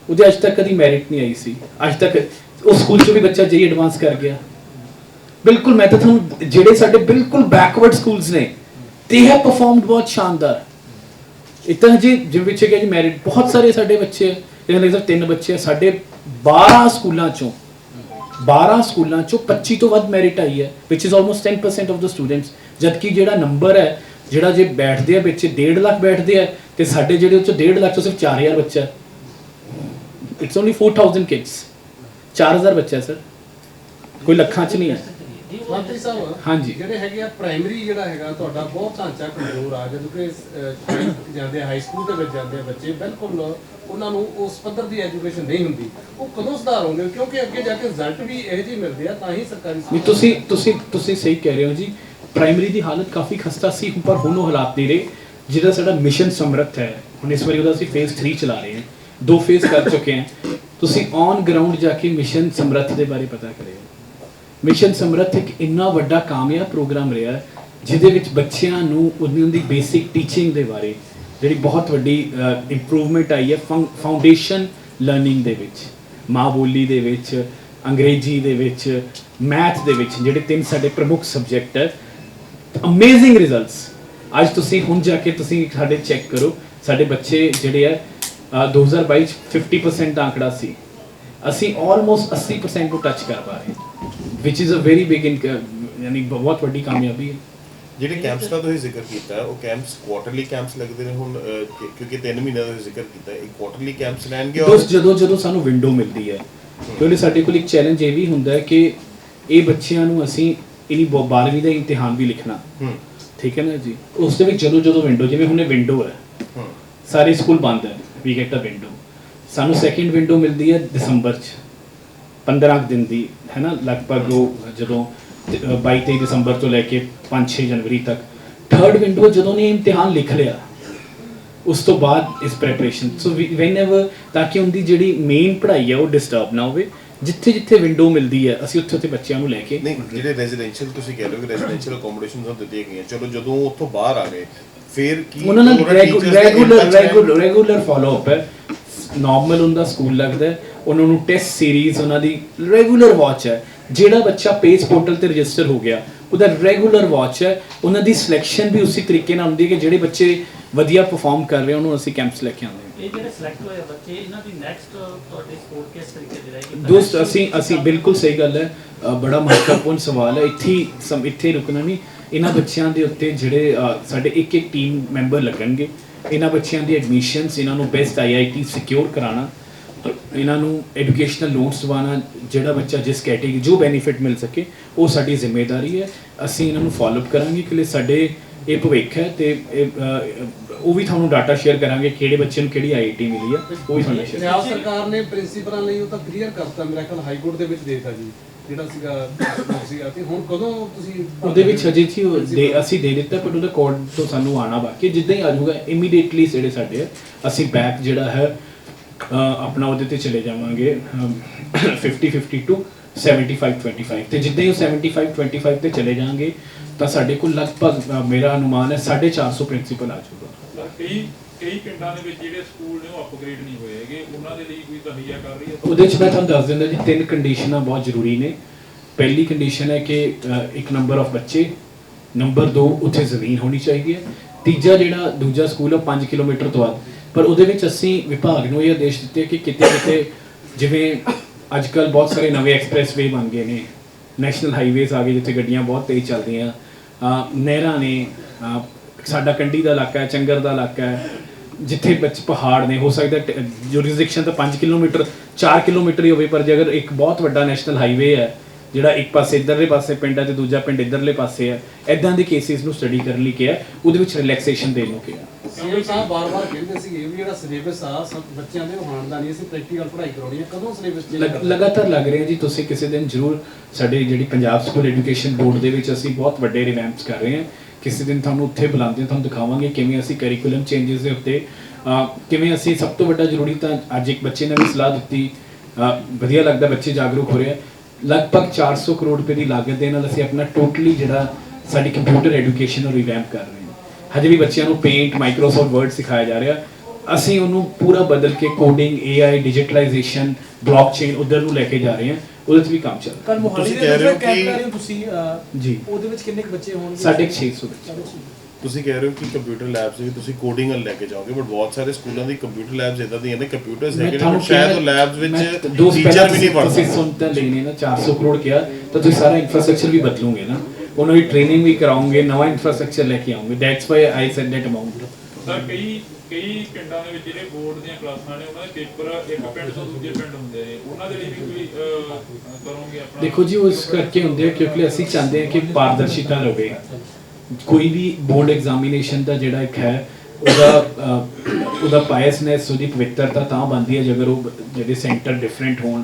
ਉਹਦੇ ਅੱਜ ਤੱਕ ਕਦੀ ਮੈਰਿਟ ਨਹੀਂ ਆਈ ਸੀ। ਅੱਜ ਤੱਕ ਉਸ ਸਕੂਲ ਚੋਂ ਵੀ ਬੱਚਾ ਜਈ ਐਡਵਾਂਸ ਕਰ ਗਿਆ। ਬਿਲਕੁਲ ਮੈਂ ਤਾਂ ਤੁਹਾਨੂੰ ਜਿਹੜੇ ਸਾਡੇ ਬਿਲਕੁਲ ਬੈਕਵਰਡ ਸਕੂਲਸ ਨੇ ਤੇ ਹੈ ਪਰਫਾਰਮਡ ਬਹੁਤ ਸ਼ਾਨਦਾਰ। ਇਤਾਂ ਜੀ ਜਿਵੇਂ ਵਿੱਚ ਕਿ ਜੀ ਮੈਰਿਟ ਬਹੁਤ ਸਾਰੇ ਸਾਡੇ ਬੱਚੇ ਹੈ ਇਹਨਾਂ ਦੇ ਸਿਰਫ ਤਿੰਨ ਬੱਚੇ ਆ, ਸਾਡੇ 12 ਸਕੂਲਾਂ ਚੋਂ 12 ਸਕੂਲਾਂ ਚੋਂ 25 ਤੋਂ ਵੱਧ ਮੈਰਿਟ ਆਈ ਹੈ, which is almost 10% of the students, ਜਦਕਿ ਜਿਹੜਾ ਨੰਬਰ ਹੈ, ਜਿਹੜਾ ਜੇ ਬੈਠਦੇ ਆ ਬੱਚੇ 1.5 ਲੱਖ ਬੈਠਦੇ ਆ, ਤੇ ਸਾਡੇ ਜਿਹੜੇ ਉਹ ਚੋਂ 1.5 ਲੱਖ ਚੋਂ ਸਿਰਫ 4000 ਬੱਚਾ ਇਟਸ ਓਨਲੀ 4000 ਕਿਡਸ 4000 ਬੱਚਾ ਸਰ ਕੋਈ ਲੱਖਾਂ ਚ ਨਹੀਂ ਹੈ। ਮੰਤਰੀ ਸਾਹਿਬ ਹਾਂਜੀ। ਜਿਹੜੇ ਹੈਗੇ ਆ ਪ੍ਰਾਇਮਰੀ ਜਿਹੜਾ ਹੈਗਾ ਤੁਹਾਡਾ ਬਹੁਤ ਢਾਂਚਾ ਕਮਜ਼ੋਰ ਆ ਜਦੋਂ ਕਿ ਅਹ, ਜਾਂਦੇ ਹਾਈ ਸਕੂਲ ਦੇ ਵਿੱਚ ਜਾਂਦੇ ਆ ਬੱਚੇ ਬਿਲਕੁਲ ਉਹਨਾਂ ਨੂੰ ਉਸ ਪੱਧਰ ਦੀ ਐਜੂਕੇਸ਼ਨ ਨਹੀਂ ਹੁੰਦੀ। ਉਹ ਕਦੋਂ ਸੁਧਾਰ ਹੋਣਗੇ? ਕਿਉਂਕਿ ਅੱਗੇ ਜਾ ਕੇ ਰਿਜ਼ਲਟ ਵੀ ਇਹੋ ਜਿਹੇ ਮਿਲਦੇ ਆ ਤਾਂ ਹੀ ਸਰਕਾਰੀ ਨਹੀਂ ਸਕੂਲ ਤੁਸੀਂ ਤੁਸੀਂ ਤੁਸੀਂ ਸਹੀ ਕਹਿ ਰਹੇ ਹੋ ਜੀ। ਪ੍ਰਾਇਮਰੀ ਦੀ ਹਾਲਤ ਕਾਫੀ ਖਸਤਾ ਸੀ ਪਰ ਹੁਣ ਉਹ ਹਾਲਾਤ ਨਹੀਂ ਰਹੇ ਜਿਹੜਾ ਸਾਡਾ ਮਿਸ਼ਨ ਸਮਰੱਥ ਹੈ। ਹੁਣ ਇਸ ਵਾਰੀ ਉਹਦਾ ਅਸੀਂ ਫੇਜ਼ 3 ਚਲਾ ਰਹੇ ਹਾਂ। ਦੋ ਫੇਜ਼ ਕਰ ਚੁੱਕੇ ਹਾਂ। ਤੁਸੀਂ ਔਨ ਗਰਾਊਂਡ ਜਾ ਕੇ ਮਿਸ਼ਨ ਸਮਰੱਥ ਦੇ ਬਾਰੇ ਪਤਾ ਕਰਿਓ। ਮਿਸ਼ਨ ਸਮਰੱਥ ਇੱਕ ਇੰਨਾ ਵੱਡਾ ਕਾਮਯਾਬ ਪ੍ਰੋਗਰਾਮ ਰਿਹਾ ਜਿਹਦੇ ਵਿੱਚ ਬੱਚਿਆਂ ਨੂੰ ਉਹਨਾਂ ਦੀ ਬੇਸਿਕ ਟੀਚਿੰਗ ਦੇ ਬਾਰੇ ਜਿਹੜੀ ਬਹੁਤ ਵੱਡੀ ਇੰਪਰੂਵਮੈਂਟ ਆਈ ਹੈ ਫਾਊਂਡੇਸ਼ਨ ਲਰਨਿੰਗ ਦੇ ਵਿੱਚ ਮਾਂ ਬੋਲੀ ਦੇ ਵਿੱਚ ਅੰਗਰੇਜ਼ੀ ਦੇ ਵਿੱਚ ਮੈਥ ਦੇ ਵਿੱਚ ਜਿਹੜੇ ਤਿੰਨ ਸਾਡੇ ਪ੍ਰਮੁੱਖ ਸਬਜੈਕਟ ਹੈ ਅਮੇਜ਼ਿੰਗ ਰਿਜ਼ਲਟਸ ਅੱਜ ਤੁਸੀਂ ਹੁਣ ਜਾ ਕੇ ਤੁਸੀਂ ਸਾਡੇ ਚੈੱਕ ਕਰੋ ਸਾਡੇ ਬੱਚੇ ਜਿਹੜੇ ਆ ਅ, 2022 ਚ 50% ਦਾ ਆંકੜਾ ਸੀ। ਅਸੀਂ ਆਲਮੋਸਟ 80% ਨੂੰ ਟੱਚ ਕਰ ਪਾ ਰਹੇ which is a very big ਯਾਨੀ ਬਹੁਤ ਵੱਡੀ ਕਾਮਯਾਬੀ ਹੈ। ਜਿਹੜੇ ਕੈਂਪਸ ਦਾ ਤੁਸੀਂ ਜ਼ਿਕਰ ਕੀਤਾ ਹੈ, ਉਹ ਕੈਂਪਸ ਕੁਆਟਰਲੀ ਕੈਂਪਸ ਲੱਗਦੇ ਨੇ ਹੁਣ ਕਿਉਂਕਿ 3 ਮਹੀਨੇ ਦਾ ਜ਼ਿਕਰ ਕੀਤਾ ਹੈ, ਇਹ ਕੁਆਟਰਲੀ ਕੈਂਪਸ ਰਹਿਣਗੇ ਔਰ ਦੋਸਤ ਜਦੋਂ ਜਦੋਂ ਸਾਨੂੰ ਵਿੰਡੋ ਮਿਲਦੀ ਹੈ ਕਿਉਂਕਿ ਸਾਡੇ ਕੋਲ ਇੱਕ ਚੈਲੰਜ ਇਹ ਵੀ ਹੁੰਦਾ ਹੈ ਕਿ ਇਹ ਬੱਚਿਆਂ ਨੂੰ ਅਸੀਂ ਇਨੀ 12ਵੀਂ ਦਾ ਇਮਤਿਹਾਨ ਵੀ ਲਿਖਣਾ। ਹੂੰ। ਠੀਕ ਹੈ ਨਾ ਜੀ? ਉਸ ਦੇ ਵਿੱਚ ਜਦੋਂ ਜਦੋਂ ਵਿੰਡੋ ਜਿਵੇਂ ਹੁਣੇ ਵਿੰਡੋ ਹੈ ਹੂੰ। ਸਾਰੇ ਸਕੂਲ ਬੰਦ ਹੈ ਵੀ ਗੈਟ ਅ ਵਿੰਡੋ ਸਾਨੂੰ ਸੈਕਿੰਡ ਵਿੰਡੋ ਮਿਲਦੀ ਹੈ ਦਸੰਬਰ ਚ 15 ਕੁ ਦਿਨ ਦੀ ਹੈ ਨਾ? ਲਗਭਗ ਉਹ ਜਦੋਂ 22 23 ਦਸੰਬਰ ਤੋਂ ਲੈ ਕੇ 5-6 ਜਨਵਰੀ ਤੱਕ। ਥਰਡ ਵਿੰਡੋ ਜਦੋਂ ਨੇ ਇਮਤਿਹਾਨ ਲਿਖ ਲਿਆ ਉਸ ਤੋਂ ਬਾਅਦ ਇਸ ਪ੍ਰੈਪਰੇਸ਼ਨ ਸੋ ਵੈਨੇਵਰ ਤਾਂ ਕਿ ਉਹਦੀ ਜਿਹੜੀ ਮੇਨ ਪੜ੍ਹਾਈ ਹੈ ਉਹ ਡਿਸਟਰਬ ਨਾ ਹੋਵੇ ਜਿੱਥੇ ਜਿੱਥੇ ਵਿੰਡੋ ਮਿਲਦੀ ਹੈ ਅਸੀਂ ਉੱਥੇ ਉੱਥੇ ਬੱਚਿਆਂ ਨੂੰ ਲੈ ਕੇ ਨਹੀਂ ਜਿਹੜੇ ਰੈਜ਼ੀਡੈਂਸ਼ੀਅਲ ਤੁਸੀਂ ਕਹਿ ਰਹੇ ਹੋ ਕਿ ਰੈਜ਼ੀਡੈਂਸ਼ੀਅਲ ਅਕੋਮੋਡੇਸ਼ਨਸ ਨੂੰ ਦਿੱਤੀਆਂ ਗਈਆਂ ਚਲੋ ਜਦੋਂ ਉੱਥੋਂ ਬਾਹਰ ਆ ਗਏ ਫਿਰ ਕੀ ਉਹਨਾਂ ਨਾਲ regular? Regular regular follow up ਹੈ। ਨਾਰਮਲ ਹੁੰਦਾ ਸਕੂਲ ਲੱਗਦਾ ਹੈ। ਉਹਨਾਂ ਨੂੰ ਟੈਸਟ ਸੀਰੀਜ਼ ਉਹਨਾਂ ਦੀ ਰੈਗੂਲਰ ਵਾਚ ਹੈ। ਜਿਹੜਾ ਬੱਚਾ ਪੇਜ ਪੋਰਟਲ ਤੇ ਰਜਿਸਟਰ ਹੋ ਗਿਆ ਉਹਦਾ ਰੈਗੂਲਰ ਵਾਚ ਹੈ। ਉਹਨਾਂ ਦੀ ਸਿਲੈਕਸ਼ਨ ਵੀ ਉਸੇ ਤਰੀਕੇ ਨਾਲ ਹੁੰਦੀ ਹੈ ਕਿ ਜਿਹੜੇ ਬੱਚੇ ਵਧੀਆ ਪਰਫਾਰਮ ਕਰ ਰਹੇ ਉਹਨੂੰ ਅਸੀਂ ਕੈਂਪਸ ਲੈ ਕੇ ਆਉਂਦੇ ਹਾਂ। ਇਹ ਜਿਹੜੇ ਸਿਲੈਕਟ ਹੋਏ ਬੱਚੇ ਇਹਨਾਂ ਦੀ ਨੈਕਸਟ ਤੁਹਾਡੇ ਸਪੋਰਟ ਕਿਸ ਤਰੀਕੇ ਦੀ ਰਹੇਗੀ ਦੋਸਤ ਅਸੀਂ ਅਸੀਂ ਬਿਲਕੁਲ ਸਹੀ ਗੱਲ ਹੈ। ਅ, ਬੜਾ ਮਹੱਤਵਪੂਰਨ ਸਵਾਲ ਹੈ। ਇੱਥੇ ਹੀ ਸਮ ਇੱਥੇ ਹੀ ਰੁਕਣਾ ਨਹੀਂ। ਇਹਨਾਂ ਬੱਚਿਆਂ ਦੇ ਉੱਤੇ ਜਿਹੜੇ ਅ, ਸਾਡੇ ਇੱਕ ਇੱਕ ਟੀਮ ਮੈਂਬਰ ਲੱਗਣਗੇ। ਇਹਨਾਂ ਬੱਚਿਆਂ ਦੀ ਐਡਮਿਸ਼ਨਸ ਇਹਨਾਂ ਨੂੰ ਬੈਸਟ ਆਈਆਈਟੀ ਸਿਕਿਉਰ ਕਰਾਉਣਾ ਇਹਨਾਂ ਨੂੰ ਐਜੂਕੇਸ਼ਨਲ ਲੋਨਸ ਦਿਵਾਉਣਾ ਜਿਹੜਾ ਬੱਚਾ ਜਿਸ ਕੈਟੇਗਰੀ ਜੋ ਬੈਨੀਫਿਟ ਮਿਲ ਸਕੇ ਉਹ ਸਾਡੀ ਜ਼ਿੰਮੇਵਾਰੀ ਹੈ। ਅਸੀਂ ਇਹਨਾਂ ਨੂੰ ਫਾਲੋ ਅਪ ਕਰਾਂਗੇ ਕਿ ਸਾਡੇ ਇਹ ਭਵਿੱਖ ਹੈ ਤੇ ਇਹ, ਅ, ਉਹ ਵੀ ਤੁਹਾਨੂੰ ਡਾਟਾ ਸ਼ੇਅਰ ਕਰਾਂਗੇ ਕਿਹੜੇ ਬੱਚੇ ਨੂੰ ਕਿਹੜੀ ਆਈਆਈਟੀ ਮਿਲੀ ਹੈ ਉਹ ਵੀ ਤੁਹਾਨੂੰ ਸ਼ੇਅਰ ਪੰਜਾਬ ਸਰਕਾਰ ਨੇ ਪ੍ਰਿੰਸੀਪਲਾਂ ਲਈ ਉਹ ਤਾਂ ਕਲੀਅਰ ਕਰਤਾ ਮੇਰਾ ਖਿਆਲ ਹਾਈ ਕੋਰਟ ਦੇ ਵਿੱਚ ਦੇਤਾ ਜੀ। ਜਿਹੜਾ ਸੀਗਾ ਸੀਗਾ ਤੇ ਹੁਣ ਕਦੋਂ ਤੁਸੀਂ ਉਹਦੇ ਵਿੱਚ ਹਜੇ ਦੇ ਅਸੀਂ ਦੇ ਦਿੱਤਾ ਪਰ ਉਹਦਾ ਕੋਡ ਤੋਂ ਸਾਨੂੰ ਆਣਾ ਬਾਕੀ। ਜਿੱਦਾਂ ਹੀ ਆ ਜਾਊਗਾ ਇਮੀਡੀਏਟਲੀ ਜਿਹੜੇ ਸਾਡੇ ਅਸੀਂ ਬੈਕ ਜਿਹੜਾ ਹੈ ਆਪਣਾ ਉਹਦੇ ਤੇ ਚਲੇ ਜਾਵਾਂਗੇ ਅਮ, 50 50 ਟੂ 75 25 ਤੇ ਜਿੱਦਾਂ ਹੀ ਉਹ 75 25 ਤੇ ਚਲੇ ਜਾਾਂਗੇ ਤਾਂ ਸਾਡੇ ਕੋਲ ਲਗਭਗ ਮੇਰਾ ਅਨੁਮਾਨ ਹੈ 450 ਪ੍ਰਿੰਸੀਪਲ ਆ ਜਾਊਗਾ ਕਈ ਪਿੰਡਾਂ ਦੇ ਵਿੱਚ ਜਿਹੜੇ ਸਕੂਲ ਨੇ ਉਹ ਅਪਗ੍ਰੇਡ ਨਹੀਂ ਹੋਏ ਹੈਗੇ। ਉਹਨਾਂ ਦੇ ਲਈ ਕੋਈ ਤਹਈਆ ਕਰ ਰਹੀ ਹੈ? ਉਹਦੇ ਚ ਮੈਂ ਤੁਹਾਨੂੰ ਦੱਸ ਦਿੰਦਾ ਜੀ, ਤਿੰਨ ਕੰਡੀਸ਼ਨਾਂ ਬਹੁਤ ਜ਼ਰੂਰੀ ਨੇ। ਪਹਿਲੀ ਕੰਡੀਸ਼ਨ ਹੈ ਕਿ ਇੱਕ ਨੰਬਰ ਆਫ ਬੱਚੇ ਨੰਬਰ 2 ਉੱਥੇ ਜ਼ਮੀਨ ਹੋਣੀ ਚਾਹੀਦੀ ਹੈ। ਤੀਜਾ ਜਿਹੜਾ, ਦੂਜਾ ਸਕੂਲ ਹੈ 5 ਕਿਲੋਮੀਟਰ ਤੋਂ ਬਾਅਦ ਪਰ ਉਹਦੇ ਵਿੱਚ ਅਸੀਂ ਵਿਭਾਗ ਨੂੰ ਇਹ ਆਦੇਸ਼ ਦਿੱਤੇ ਕਿ ਕਿਤੇ ਕਿਤੇ ਜਿਵੇਂ ਅੱਜ ਕੱਲ ਬਹੁਤ ਸਾਰੇ ਨਵੇਂ ਐਕਸਪ੍ਰੈਸਵੇ ਬਣ ਗਏ ਨੇ। ਨੈਸ਼ਨਲ ਹਾਈਵੇਜ਼ ਆ ਗਏ ਜਿੱਥੇ ਗੱਡੀਆਂ ਬਹੁਤ ਤੇਜ਼ ਚੱਲਦੀਆਂ। ਨਹਿਰਾਂ ਨੇ ਸਾਡਾ ਕੰਡੀ ਦਾ ਇਲਾਕਾ ਹੈ, ਚੰਗਰ ਦਾ ਇਲਾਕਾ ਹੈ। ਜਿੱਥੇ ਵਿੱਚ ਪਹਾੜ ਨੇ ਹੋ ਸਕਦਾ ਜੁਰਿਸਡਿਕਸ਼ਨ ਤਾਂ 5 ਕਿਲੋਮੀਟਰ 4 ਕਿਲੋਮੀਟਰ ਹੀ ਹੋਵੇ ਪਰ ਜੇ ਅਗਰ ਇੱਕ ਬਹੁਤ ਵੱਡਾ ਨੈਸ਼ਨਲ ਹਾਈਵੇ ਹੈ ਜਿਹੜਾ ਇੱਕ ਪਾਸੇ ਇਧਰਲੇ ਪਾਸੇ ਪਿੰਡ ਹੈ ਤੇ ਦੂਜਾ ਪਿੰਡ ਇਧਰਲੇ ਪਾਸੇ ਹੈ ਐਦਾਂ ਦੇ ਕੇਸਿਸ ਨੂੰ ਸਟੱਡੀ ਕਰਨ ਲਈ ਕਿਹਾ ਉਹਦੇ ਵਿੱਚ ਰਿਲੈਕਸੇਸ਼ਨ ਦੇਣ ਨੂੰ ਕਿਹਾ। ਸੀਐਮ ਸਾਹਿਬ ਬਾਰ-ਬਾਰ ਕਹਿੰਦੇ ਸੀ ਇਹ ਵੀ ਜਿਹੜਾ ਸਿਲੇਬਸ ਆ ਸਭ ਬੱਚਿਆਂ ਦੇ ਹਾਣ ਦਾ ਨਹੀਂ ਅਸੀਂ ਪ੍ਰੈਕਟੀਕਲ ਪੜ੍ਹਾਈ ਕਰਾਉਣੀ ਹੈ ਕਦੋਂ ਸਿਲੇਬਸ ਚੇਂਜ ਲਗ- ਲਗਾਤਾਰ ਲੱਗ ਰਿਹਾ ਜੀ ਤੁਸੀਂ ਕਿਸੇ ਦਿਨ ਜ਼ਰੂਰ ਸਾਡੇ ਜਿਹੜੀ ਪੰਜਾਬ ਸਕੂਲ ਐਜੂਕੇਸ਼ਨ ਬੋਰਡ ਦੇ ਵਿੱਚ ਅਸੀਂ ਬਹੁਤ ਵੱਡੇ ਰਿਵੈਂਪਸ ਕਰ ਰਹੇ ਹਾਂ। ਕਿਸੇ ਦਿਨ ਤੁਹਾਨੂੰ ਉੱਥੇ ਬੁਲਾਉਂਦੇ ਹਾਂ, ਤੁਹਾਨੂੰ ਦਿਖਾਵਾਂਗੇ ਕਿਵੇਂ ਅਸੀਂ ਕਰਿਕੂਲਮ ਚੇਂਜਸ ਦੇ ਉੱਤੇ ਕਿਵੇਂ ਅਸੀਂ ਸਭ ਤੋਂ ਵੱਡਾ ਜ਼ਰੂਰੀ ਤਾਂ ਅੱਜ ਇੱਕ ਬੱਚੇ ਨੇ ਵੀ ਸਲਾਹ ਦਿੱਤੀ ਵਧੀਆ ਲੱਗਦਾ ਬੱਚੇ ਜਾਗਰੂਕ ਹੋ ਰਹੇ ਆ। ਲਗਭਗ 400 ਕਰੋੜ ਰੁਪਏ ਦੀ ਲਾਗਤ ਦੇ ਨਾਲ ਅਸੀਂ ਆਪਣਾ ਟੋਟਲੀ ਜਿਹੜਾ ਸਾਡੀ ਕੰਪਿਊਟਰ ਐਜੂਕੇਸ਼ਨ ਨੂੰ ਰਿਵੈਂਪ ਕਰ ਰਹੇ ਹਾਂ। ਹਜੇ ਵੀ ਬੱਚਿਆਂ ਨੂੰ ਪੇਂਟ ਮਾਈਕਰੋਸਾਫਟ ਵਰਡ ਸਿਖਾਇਆ ਜਾ ਰਿਹਾ। ਅਸੀਂ ਉਹਨੂੰ ਪੂਰਾ ਬਦਲ ਕੇ ਕੋਡਿੰਗ AI ਡਿਜੀਟਲਾਈਜੇਸ਼ਨ ਬਲੌਕਚੇਨ ਉਧਰ ਨੂੰ ਲੈ ਕੇ ਜਾ ਰਹੇ ਹਾਂ। ਉਹਦੇ 'ਚ ਵੀ ਕੰਮ ਚੱਲ ਰਿਹਾ। ਕੱਲ ਮੋਹਾਲੀ ਤੁਸੀਂ ਦੇ ਕਹਿ ਰਹੇ ਵਿੱਚ ਹੋ ਕੈਂਪ ਕਿ- ਕਰ ਰਹੇ ਹੋ ਤੁਸੀਂ ਅਹ, ਜੀ। ਉਹਦੇ ਵਿੱਚ ਕਿੰਨੇ ਕੁ ਬੱਚੇ ਹੋਣਗੇ? ਕੁ 600 ਬੱਚੇ। ਛੇ। ਤੁਸੀਂ ਕਹਿ ਰਹੇ ਹੋ ਕਿ ਕੰਪਿਊਟਰ ਲੈਬਸ ਵੀ ਤੁਸੀਂ ਕੋਡਿੰਗ ਲੈ ਕੇ ਜਾਓਗੇ ਬਟ ਬਹੁਤ ਸਾਰੇ ਸਕੂਲਾਂ ਦੀ ਕੰਪਿਊਟਰ ਲੈਬਸ ਇਦਾਂ ਦੀਆਂ ਨੇ ਕੰਪਿਊਟਰਸ ਹੈਗੇ ਨੇ but ਸ਼ਾਇਦ ਉਹ ਲੈਬਸ ਵਿੱਚ ਟੀਚਰ ਵੀ ਨਹੀਂ ਤੁਸੀਂ ਸਕਦੇ ਸੁਣ ਤਾਂ ਲੈਣੇ ਨਾ 400 ਕਰੋੜ ਕਿਹਾ ਤਾਂ ਤੁਸੀਂ ਸਾਰਾ ਇਨਫਰਾਸਟ੍ਰਕਚਰ ਵੀ ਬਦਲੋਗੇ ਨਾ। ਉਹਨਾਂ ਦੀ ਟ੍ਰੇਨਿੰਗ ਵੀ ਕਰਾਉਂਗੇ ਨਵਾਂ ਇਨਫਰਾਸਟ੍ਰਕਚਰ ਲੈ ਕੇ ਆਉਂਗੇ that's why I said that amount sir ਕਈ ਕਈ ਪਿੰਡਾਂ ਦੇ ਵਿੱਚ ਜਿਹੜੇ ਬੋਰਡ ਦੀਆਂ ਕਲਾਸਾਂ ਨੇ, ਉਹਨਾਂ ਦੇ ਪੇਪਰ ਇੱਕ ਪਿੰਡ ਤੋਂ ਦੂਜੇ ਪਿੰਡ ਹੁੰਦੇ ਨੇ। ਉਹਨਾਂ ਦੇ ਲਈ ਵੀ ਕੋਈ ਕਰੋਗੇ ਆਪਣਾ ਦੇਖੋ ਜੀ ਉਹ ਕਰਕੇ ਹੁੰਦੇ ਆ, ਕਿਉਂਕਿ ਅਸੀਂ ਚਾਹੁੰਦੇ ਹਾਂ ਕਿ ਪਾਰਦਰਸ਼ਿਤਾ ਰਹੇ ਕੋਈ ਵੀ ਬੋਰਡ ਐਗਜ਼ਾਮੀਨੇਸ਼ਨ ਦਾ ਜਿਹੜਾ ਇੱਕ ਹੈ, ਉਹਦਾ ਉਹਦਾ ਬਾਇਸਨੈਸ ਉਹਦੀ ਪਵਿੱਤਰਤਾ ਤਾਂ ਬਣਦੀ ਹੈ ਜੇਕਰ ਉਹ ਜਿਹੜੇ ਸੈਂਟਰ ਡਿਫਰੈਂਟ ਹੋਣ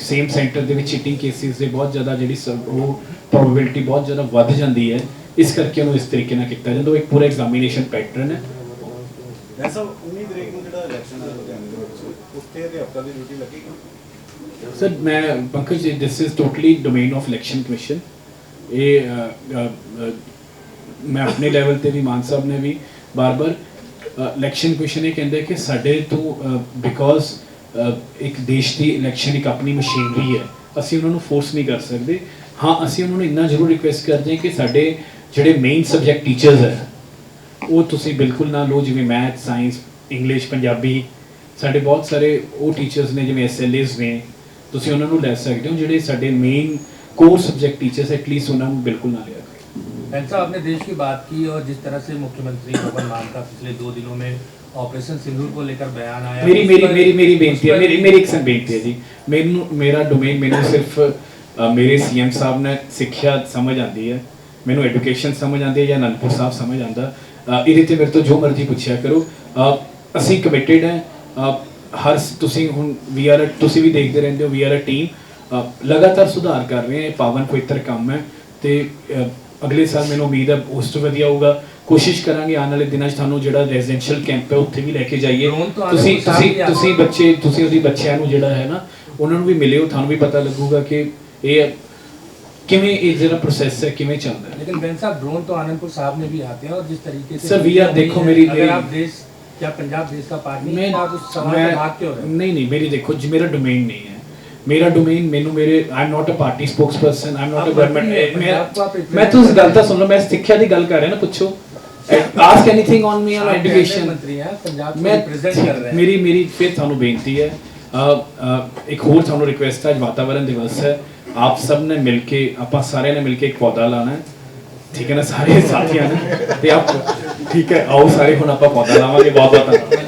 ਸੇਮ ਸੈਂਟਰ ਦੇ ਵਿੱਚ ਚੀਟਿੰਗ ਕੇਸਿਸ ਦੇ ਬਹੁਤ ਜ਼ਿਆਦਾ ਜਿਹੜੀ ਉਹ ਪ੍ਰੋਬੇਬਿਲਿਟੀ ਬਹੁਤ ਜ਼ਿਆਦਾ ਵੱਧ ਜਾਂਦੀ ਹੈ। ਇਸ ਕਰਕੇ ਉਹਨੂੰ ਇਸ ਤਰੀਕੇ ਨਾਲ ਕੀਤਾ ਜਾਂਦਾ। ਉਹ ਇੱਕ ਪੂਰਾ ਐਗਜ਼ਾਮੀਨੇਸ਼ਨ ਪੈਟਰਨ ਹੈ। ਵੈਸੇ 19 ਤਰੀਕ ਨੂੰ ਜਿਹੜਾ ਇਲੈਕਸ਼ਨ ਹੈ ਲੁਧਿਆਣੇ ਦੇ ਵਿੱਚ, ਉੱਥੇ ਅਧਿਆਪਕਾਂ ਦੀ ਡਿਊਟੀ ਲੱਗੇਗੀ। ਸਰ ਮੈਂ Pankaj ji this is totally domain of election commission ਇਹ ਮੈਂ ਆਪਣੇ ਲੈਵਲ ਤੇ ਵੀ, ਮਾਨ ਸਾਹਿਬ ਨੇ ਵੀ, ਬਾਰ-ਬਾਰ ਇਲੈਕਸ਼ਨ ਕਮਿਸ਼ਨ ਇਹ ਕਹਿੰਦੇ ਕਿ ਸਾਡੇ ਤੋਂ ਬਿਕੋਜ਼ ਇੱਕ ਦੇਸ਼ ਦੀ ਇਲੈਕਸ਼ਨ ਇੱਕ ਆਪਣੀ ਮਸ਼ੀਨਰੀ ਹੈ, ਅਸੀਂ ਉਹਨਾਂ ਨੂੰ ਫੋਰਸ ਨਹੀਂ ਕਰ ਸਕਦੇ। ਹਾਂ, ਅਸੀਂ ਉਹਨਾਂ ਨੂੰ ਇੰਨਾ ਜ਼ਰੂਰ ਰਿਕੁਐਸਟ ਕਰਦੇ ਹਾਂ ਕਿ ਸਾਡੇ ਜਿਹੜੇ ਮੇਨ ਸਬਜੈਕਟ ਟੀਚਰਸ ਹੈ ਉਹ ਤੁਸੀਂ ਬਿਲਕੁਲ ਨਾ ਲਓ ਜਿਵੇਂ ਮੈਥ ਸਾਇੰਸ ਇੰਗਲਿਸ਼ ਪੰਜਾਬੀ ਸਾਡੇ ਬਹੁਤ ਸਾਰੇ ਉਹ ਟੀਚਰਸ ਨੇ ਜਿਵੇਂ ਐਸਐਲਏਸ ਨੇ ਤੁਸੀਂ ਉਹਨਾਂ ਨੂੰ ਲੈ ਸਕਦੇ ਹੋ ਜਿਹੜੇ ਸਾਡੇ main core subject teachers at least होना बिल्कुल ना लिया करें साहब आपने देश की बात की और जिस तरह से मुख्यमंत्री पवन मान का पिछले दो दिनों में ऑपरेशन सिंदूर को लेकर बयान आया मेरी मेरी मेरी मेरी बेनती है मेरी मेरी एक सन बेनती है जी मैनू मेरा डोमेन मैनू सिर्फ आ, मेरे सीएम साहब ने ਸਿੱਖਿਆ ਸਮਝ ਆਂਦੀ ਹੈ ਮੈਨੂੰ ਐਜੂਕੇਸ਼ਨ ਸਮਝ ਆਂਦੀ ਹੈ ਜਾਂ ਅਨੰਦਪੁਰ ਸਾਹਿਬ ਸਮਝ ਆਂਦਾ ਇਹਦੇ ਤੇ ਮੇਰੇ ਤੋਂ ਜੋ ਮਰਜ਼ੀ ਪੁੱਛਿਆ ਕਰੋ। ਅਸੀਂ ਕਮਿਟਿਡ ਹੈ। ਹਰ ਤੁਸੀਂ ਹੁਣ ਵੀ ਆਰ ਤੁਸੀਂ ਵੀ ਦੇਖਦੇ ਰਹਿੰਦੇ ਹੋ ਵੀ ਆਰ ਅ ਟੀਮ ਲਗਾਤਾਰ ਸੁਧਾਰ ਕਰ ਰਹੇ ਹਾਂ। ਇਹ ਪਾਵਨ ਪਵਿੱਤਰ ਕੰਮ ਹੈ। ਤੇ ਅਗਲੇ ਸਾਲ ਮੈਨੂੰ ਉਮੀਦ ਹੈ ਉਸ ਤੋਂ ਵਧੀਆ ਹੋਊਗਾ। ਕੋਸ਼ਿਸ਼ ਕਰਾਂਗੇ ਆਉਣ ਵਾਲੇ ਦਿਨਾਂ 'ਚ ਤੁਹਾਨੂੰ ਜਿਹੜਾ ਰੈਜ਼ੀਡੈਂਸ਼ੀਅਲ ਕੈਂਪ ਹੈ ਉੱਥੇ ਵੀ ਲੈ ਕੇ ਜਾਈਏ। ਤੁਸੀਂ ਤੁਸੀਂ ਤੁਸੀਂ ਬੱਚੇ ਤੁਸੀਂ ਉਹਦੀ ਬੱਚਿਆਂ ਨੂੰ ਜਿਹੜਾ ਹੈ ਨਾ ਉਹਨਾਂ ਨੂੰ ਵੀ ਮਿਲਿਓ। ਤੁਹਾਨੂੰ ਵੀ ਪਤਾ ਲੱਗੂਗਾ ਕਿ ਇਹ ਕਿਵੇਂ ਇਹ ਜਿਹੜਾ ਪ੍ਰੋਸੈਸ ਹੈ ਕਿਵੇਂ ਚੱਲਦਾ ਹੈ लेकिन बैंक साहब ड्रोन तो आनंदपुर साहब में भी आते हैं और जिस तरीके से Sir, we are- देखो मेरी- अगर मेरी- आप देश या पंजाब देश का पार्ट नहीं ਮੈਂ है, आप उस सवाल ਮੈਂ से भाग क्यों रहे हो? ਨਹੀਂ ਨਹੀਂ ਮੇਰੀ ਦੇਖੋ ਜੀ ਮੇਰਾ ਡੋਮੇਨ ਨਹੀਂ ਹੈ ਮੇਰਾ ਡੋਮੇਨ ਮੈਨੂੰ ਮੇਰੇ I am not a party spokesperson I am not a AAP government मंत्री हैं, ਮੈਂ पंजाब को आप ਮੈਂ ਤੁਸੀਂ ਗੱਲ ਤਾਂ ਸੁਣ ਲਓ ਮੈਂ ਸਿੱਖਿਆ ਦੀ ਗੱਲ ਕਰ ਰਿਹਾ ਨਾ ਪੁੱਛੋ ask anything on me on AAP cabinet education मंत्री हैं पंजाब को ਮੈਂ रिप्रेजेंट कर रहे हैं ਮੇਰੀ ਮੇਰੀ ਫਿਰ ਤੁਹਾਨੂੰ ਬੇਨਤੀ ਹੈ ਅ, ਅ, ਇੱਕ ਹੋਰ ਤੁਹਾਨੂੰ ਰਿਕੁਐਸਟ ਹੈ ਅੱਜ ਵਾਤਾਵਰਣ ਦਿਵਸ ਹੈ ਆਪ ਸਭ ਨੇ ਮਿਲ ਕੇ ਆਪਾਂ ਸਾਰਿਆਂ ਨੇ ਮਿਲ ਕੇ ਇੱਕ ਪੌਦਾ ਲਾਣਾ ਹੈ ਠੀਕ ਹੈ ਨਾ ਸਾਰੇ ਸਾਥੀਆਂ ਨੇ ਤੇ ਆਪ ਠੀਕ ਹੈ ਆਓ ਸਾਰੇ ਹੁਣ ਆਪਾਂ ਪੌਦਾ ਲਾਵਾਂਗੇ ਬਹੁਤ ਬਹੁਤ ਧੰਨਵਾਦ